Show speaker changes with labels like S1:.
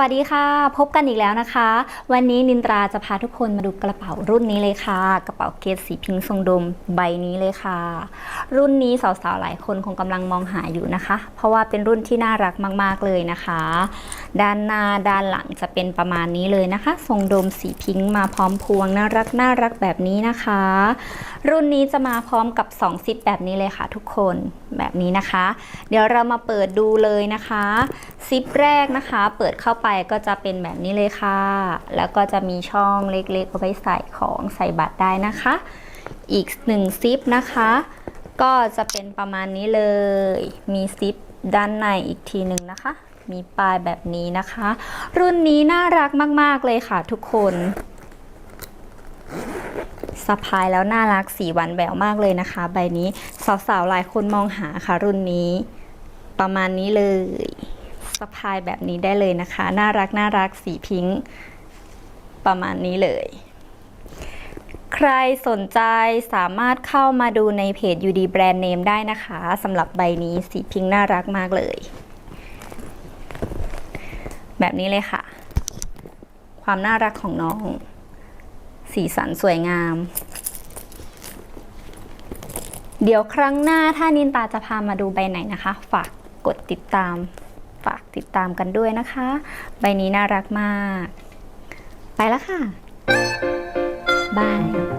S1: วัสดีค่ะ พบกันอีกแล้วนะคะ วันนี้นินตราจะพาทุกคนมาดูกระเป๋ารุ่นนี้เลยค่ะ กระเป๋าเกรดสีพิงค์ทรงดมใบนี้เลยค่ะ รุ่นนี้สาวๆ หลายคนคงกำลังมองหาอยู่นะคะ เพราะว่าเป็นรุ่นที่น่ารักมาก ๆ เลยนะคะ ด้านหน้าด้านหลังจะเป็นประมาณนี้เลยนะคะ ทรงโดมสีพิงค์มาพร้อมพวงน่ารักน่ารักแบบนี้นะคะ รุ่นนี้จะมาพร้อมกับ 2 ซิปแบบนี้เลยค่ะทุกคนแบบนี้นะคะ เดี๋ยวเรามาเปิดดูเลยนะคะ ซิปแรกนะคะ เปิดเข้าไปก็จะเป็นแบบนี้เลยค่ะ แล้วก็จะมีช่องเล็กๆเอาไว้ใส่ของใส่บัตรได้นะคะ อีกหนึ่งซิปนะคะ ก็จะเป็นประมาณนี้เลย มีซิปด้านในอีกทีหนึ่งนะคะ มีปลายแบบนี้นะคะ รุ่นนี้น่ารักมาก ๆ เลยค่ะทุกคนสะพายแล้วน่ารักสีหวานแหววมากเลยนะคะ ใบนี้สาวๆหลายคนมองหาค่ะ รุ่นนี้ ประมาณนี้เลยสะพายแบบนี้ได้เลยนะคะ น่ารักน่ารักสีพิงค์ประมาณนี้เลย ใครสนใจสามารถเข้ามาดูในเพจ UD Brand Name ได้นะคะสำหรับใบนี้สีพิงค์น่ารักมากเลย แบบนี้เลยค่ะ ความน่ารักของน้อง สีสันสวยงาม เดี๋ยวครั้งหน้าถ้านินตาจะพามาดูใบไหนนะคะ ฝากกดติดตาม ฝากติดตามกันด้วยนะคะ ใบนี้น่ารักมาก ไปแล้วค่ะ 拜。